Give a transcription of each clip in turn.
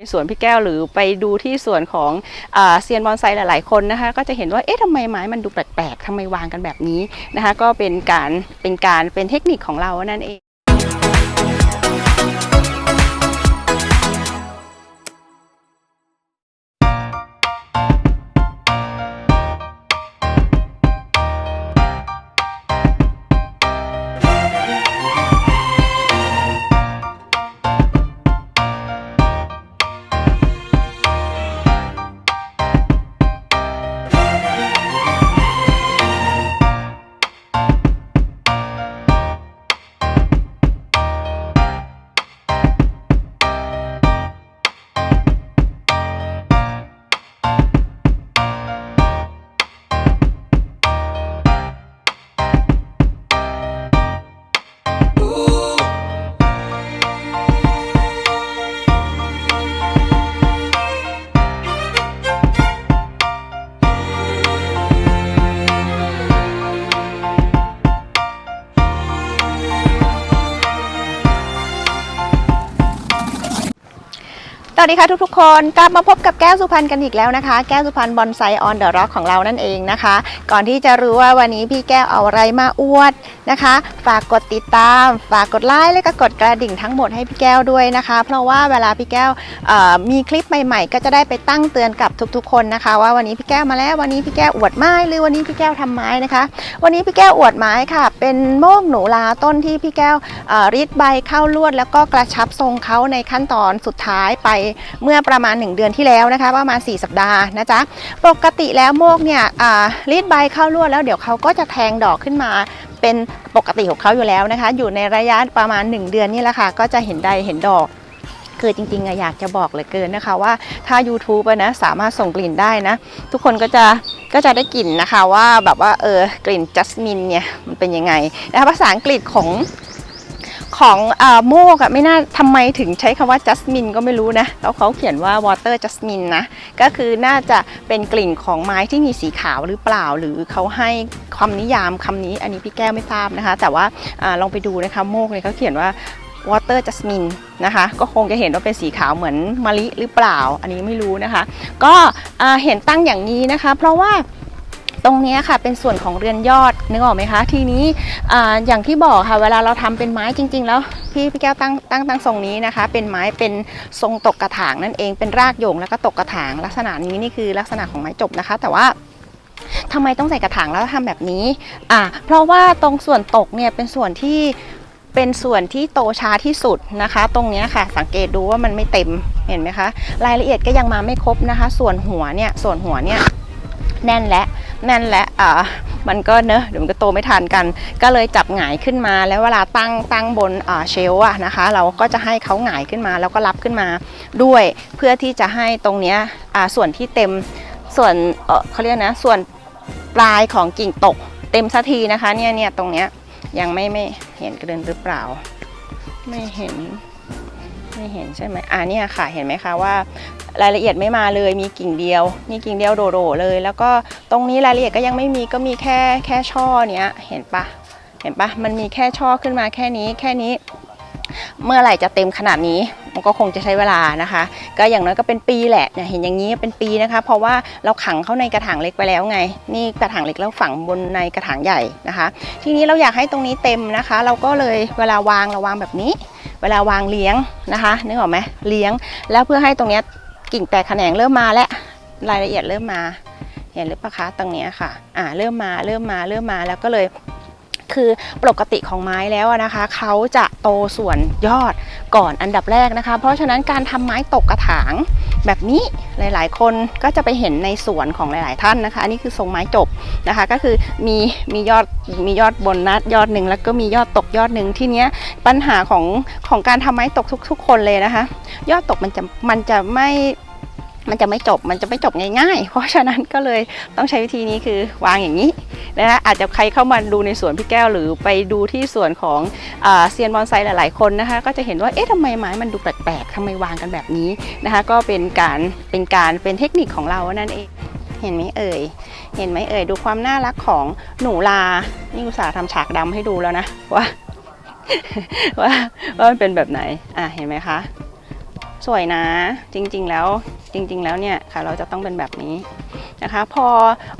ในสวนพี่แก้วหรือไปดูที่สวนของอเซียนบอนไซหลาย ๆ คนนะคะก็จะเห็นว่าเอ๊ะทำไมไม้มันดูแปลกๆทำไมวางกันแบบนี้นะคะก็เป็นการเป็นการเป็นเทคนิคของเรานั่นเอง สวัสดีค่ะทุกๆคนกลับมาพบกับแก้วสุพรรณกันอีกแล้วนะคะ แก้วสุพรรณบอนไซออนเดอะร็อกของเรานั่นเองนะคะ ก่อนที่จะรู้ว่าวันนี้พี่แก้วเอาอะไรมาอวดนะคะ ฝากกดติดตาม ฝากกดไลค์และก็กดกระดิ่งทั้งหมดให้พี่แก้วด้วยนะคะ เพราะว่าเวลาพี่แก้วมีคลิปใหม่ๆ ก็จะได้ไปตั้งเตือนกับทุกๆ คนนะคะ ว่าวันนี้พี่แก้วมาแล้ววันนี้พี่แก้วอวดไม้หรือวันนี้พี่แก้วทำไม้นะคะ วันนี้พี่แก้วอวดไม้ค่ะ เป็นโมกหนูลาต้นที่พี่แก้วรีดใบเข้าลวด แล้วก็กระชับทรงเขาในขั้นตอนสุดท้ายไปเมื่อประมาณ 1 เดือนที่แล้วนะคะ ประมาณ 4 สัปดาห์นะจ๊ะปกติแล้วโมกเนี่ยรีดใบเข้าลวดแล้วเดี๋ยวเขาก็จะแทงดอกขึ้นมาเป็นปกติของเขาอยู่แล้วนะคะ อยู่ในระยะประมาณ 1 เดือนนี่แหละค่ะ ก็จะเห็นใดเห็นดอกคือจริงๆอะอยากจะบอกเหลือเกินนะคะว่าถ้า YouTube นะสามารถส่งกลิ่นได้นะ ทุกคนก็จะก็จะได้กลิ่นนะคะว่าแบบว่าเออกลิ่นจัสมินเนี่ยมันเป็นยังไงนะคะภาษาอังกฤษของ ของอโมกอะไม่น่าทำไมถึงใช้คำว่าจัสมินก็ไม่รู้นะแล้วเขาเขียนว่าวอเตอร์จัสมินนะ ก็คือน่าจะเป็นกลิ่นของไม้ที่มีสีขาวหรือเปล่า หรือเขาให้ความนิยามคำนี้อันนี้พี่แก้วไม่ทราบนะคะ แต่ว่าอลองไปดูนะคะโมกเนี่ยเขาเขียนว่า water jasmine นนะคะก็คงจะเห็นว่าเป็นสีขาวเหมือนมะลิหรือเปล่า อันนี้ไม่รู้นะคะ ก็เห็นตั้งอย่างนี้นะคะ เพราะว่า ตรงนี้ค่ะเป็นส่วนของเรือนยอดนึกออกไหมคะ ทีนี้ออย่างที่บอกค่ะ เวลาเราทำเป็นไม้จริง ๆ แล้วพี่พี่แก้วตั้งตั้งตั้งทรงนี้นะคะ เป็นไม้เป็นทรงตกกระถางนั่นเองเป็นรากโยงแล้วก็ตกกระถางลักษณะนี้นี่คือลักษณะของไม้จบนะคะ แต่ว่าทำไมต้องใส่กระถางแล้วทำแบบนี้อ่าเพราะว่าตรงส่วนตกเนี่ยเป็นส่วนที่เป็นส่วนที่โตช้าที่สุดนะคะ ตรงนี้ค่ะ สังเกตดูว่ามันไม่เต็มเห็นไหมคะ รายละเอียดก็ยังมาไม่ครบนะคะ ส่วนหัวเนี่ยส่วนหัวเนี่ยแน่นและ แน่นและอ่ามันก็เนอะเดี๋ยวมันก็โตไม่ทันกัน ก็เลยจับหงายขึ้นมา แล้วเวลาตั้งตั้งบนอ่าเชลอะนะคะ เราก็จะให้เขาหงายขึ้นมา แล้วก็รับขึ้นมาด้วยเพื่อที่จะให้ตรงเนี้ยอ่าส่วนที่เต็มส่วนเออเขาเรียกนะส่วนปลายของกิ่งตก เต็มสักทีนะคะเนี่ยเนี่ยตรงเนี้ยยังไม่ไม่เห็นกระเด็นหรือเปล่า ไม่เห็น ไม่เห็นใช่ไหมอ่าเนี่ยค่ะเห็นไหมคะว่ารายละเอียดไม่มาเลยมีกิ่งเดียว มีกิ่งเดียวโดดๆเลย แล้วก็ตรงนี้รายละเอียดก็ยังไม่มีก็มีแค่แค่ช่อเนี้ยเห็นปะเห็นปะมันมีแค่ช่อขึ้นมาแค่นี้แค่นี้ เมื่อไหร่จะเต็มขนาดนี้มันก็คงจะใช้เวลานะคะ ก็อย่างน้อยก็เป็นปีแหละเนี่ยเห็นอย่างนี้เป็นปีนะคะ เพราะว่าเราขังเข้าในกระถางเล็กไปแล้วไง นี่กระถางเล็กแล้วฝังบนในกระถางใหญ่นะคะ ทีนี้เราอยากให้ตรงนี้เต็มนะคะ เราก็เลยเวลาวางเราวางแบบนี้ เวลาวางเลี้ยงนะคะนึกออกไหมเลี้ยง แล้วเพื่อให้ตรงนี้กิ่งแตกแขนงเริ่มมาแล้วรายละเอียดเริ่มมา เห็นหรือปล่าคะตรงนี้ค่ะอ่าเริ่มมาเริ่มมาเริ่มมาแล้วก็เลยคือปกติของไม้แล้วนะคะเขาจะโตส่วนยอดก่อนอันดับแรกนะคะ เพราะฉะนั้นการทำไม้ตกกระถางแบบนี้หลาย ๆ คนก็จะไปเห็นในสวนของหลาย ๆ ท่านนะคะ อันนี้คือทรงไม้จบ นะคะ ก็คือมีมียอดมียอดบนนัดยอดหนึ่งแล้วก็มียอดตกยอดหนึ่งที่เนี้ยปัญหาของของการทำไม้ตกทุก ๆ คนเลยนะคะ ยอดตกมันจะมันจะไม่มันจะไม่จบ มันจะไม่จบง่ายๆ เพราะฉะนั้นก็เลยต้องใช้วิธีนี้คือวางอย่างนี้นะคะอาจจะใครเข้ามาดูในสวนพี่แก้วหรือไปดูที่สวนของเซียนบอนไซหลายๆคนนะคะ ก็จะเห็นว่า เอ๊ะทำไมไม้มันดูแปลกๆทำไมวางกันแบบนี้นะคะ ก็เป็นการเป็นการเป็นเทคนิคของเรานั่นเอง เห็นไหมเอ่ย เห็นไหมเอ่ย ดูความน่ารักของหนูลา นี่อุตส่าห์ทำฉากดำให้ดูแล้วนะว่าว่าว่ามันเป็นแบบไหน อะเห็นไหมคะ สวยนะ จริงๆแล้วจริง ๆ แล้วเนี่ยค่ะ เราจะต้องเป็นแบบนี้นะคะ พอ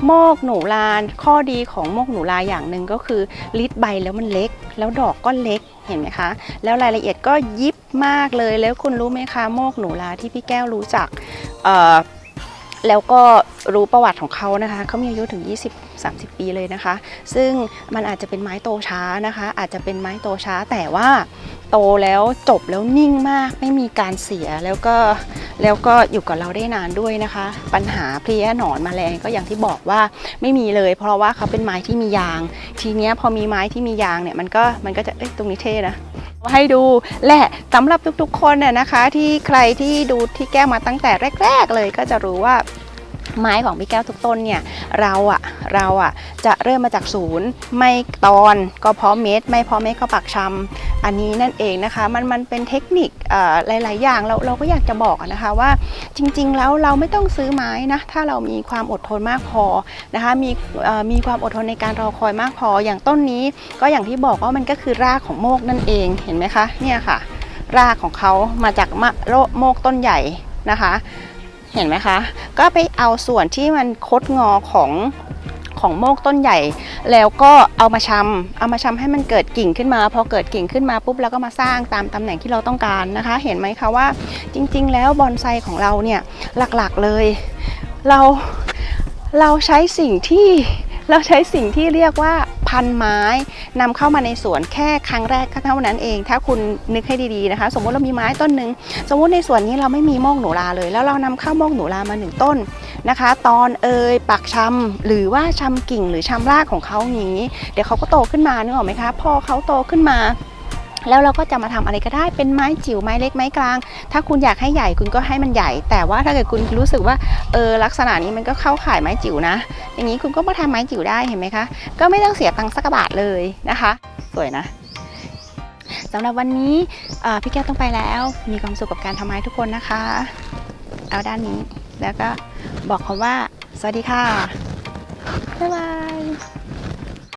โมกหนูลานข้อดีของโมกหนูลาอย่างหนึ่งก็คือลิดใบแล้วมันเล็ก แล้วดอกก็เล็กเห็นไหมคะ แล้วรายละเอียดก็ยิบมากเลยแล้วคุณรู้ไหมคะโมกหนูลาที่พี่แก้วรู้จักเอ่อ แล้วก็รู้ประวัติของเขานะคะเขามีอายุถึง 20-30 ปีเลยนะคะ ซึ่งมันอาจจะเป็นไม้โตช้านะคะ อาจจะเป็นไม้โตช้าแต่ว่าโตแล้วจบแล้วนิ่งมาก ไม่มีการเสียแล้วก็แล้วก็อยู่กับเราได้นานด้วยนะคะ ปัญหาเพลี้ยหนอนมาแมลงก็อย่างที่บอกว่าไม่มีเลย เพราะว่าเขาเป็นไม้ที่มียาง ทีเนี้ยพอมีไม้ที่มียางเนี่ยมันก็มันก็จะเอ้ยตรงนี้เท่นะ ให้ดูและสำหรับทุกๆคนน่ยนะคะที่ใครที่ดูที่แก้วมาตั้งแต่แรก ๆ เลยก็จะรู้ว่าไม้ของพี่แก้วทุกต้นเนี่ยเราอะเราอะจะเริ่มมาจากศูนย์ ไม่ตอนก็เพาะเม็ด ไม่เพาะเม็ดก็ปักชำ อันนี้นั่นเองนะคะมันมันเป็นเทคนิคหลาย ๆ อย่างเราเราก็อยากจะบอกนะคะว่าจริง ๆ แล้วเราไม่ต้องซื้อไม้นะถ้าเรามีความอดทนมากพอนะคะมีมีความอดทนในการรอคอยมากพออย่างต้นนี้ ก็อย่างที่บอกว่ามันก็คือรากของโมกนั่นเองเห็นไหมคะเนี่ยค่ะ รากของเขามาจากมะโรโมกต้นใหญ่นะคะ เห็นไหมคะ ก็ไปเอาส่วนที่มันคดงอของ ของโมกต้นใหญ่ แล้วก็เอามาชำเอามาชำให้มันเกิดกิ่งขึ้นมา พอเกิดกิ่งขึ้นมาปุ๊บแล้วก็มาสร้างตามตำแหน่งที่เราต้องการนะคะ เห็นไหมคะว่าจริง ๆ แล้วบอนไซของเราเนี่ยหลักๆเลย เราเราใช้สิ่งที่เราใช้สิ่งที่เรียกว่า พันไม้นำเข้ามาในสวนแค่ครั้งแรกเท่านั้นเอง ถ้าคุณนึกให้ดีๆนะคะ สมมติเรามีไม้ต้นหนึ่งสมมติในสวนนี้เราไม่มีโมกหนูลาเลย แล้วเรานำเข้าโมกหนูลามาหนึ่งต้นนะคะ ตอนเอยปักชำหรือว่าชำกิ่งหรือชำรากของเขาอย่างนี้ เดี๋ยวเขาก็โตขึ้นมานึกออกไหมคะพอเขาโตขึ้นมา แล้วเราก็จะมาทำอะไรก็ได้เป็นไม้จิ๋วไม้เล็กไม้กลาง ถ้าคุณอยากให้ใหญ่คุณก็ให้มันใหญ่ แต่ว่าถ้าเกิดคุณรู้สึกว่าเออลักษณะนี้มันก็เข้าข่ายไม้จิ๋วนะ อย่างนี้คุณก็มาทำไม้จิ๋วได้เห็นไหมคะ ก็ไม่ต้องเสียตังค์สักบาทเลยนะคะ สวยนะสำหรับวันนี้พี่แก้วต้องไปแล้ว มีความสุขกับการทำไม้ทุกคนนะคะ เอาด้านนี้แล้วก็บอกเขาว่า สวัสดีค่ะบ๊ายบาย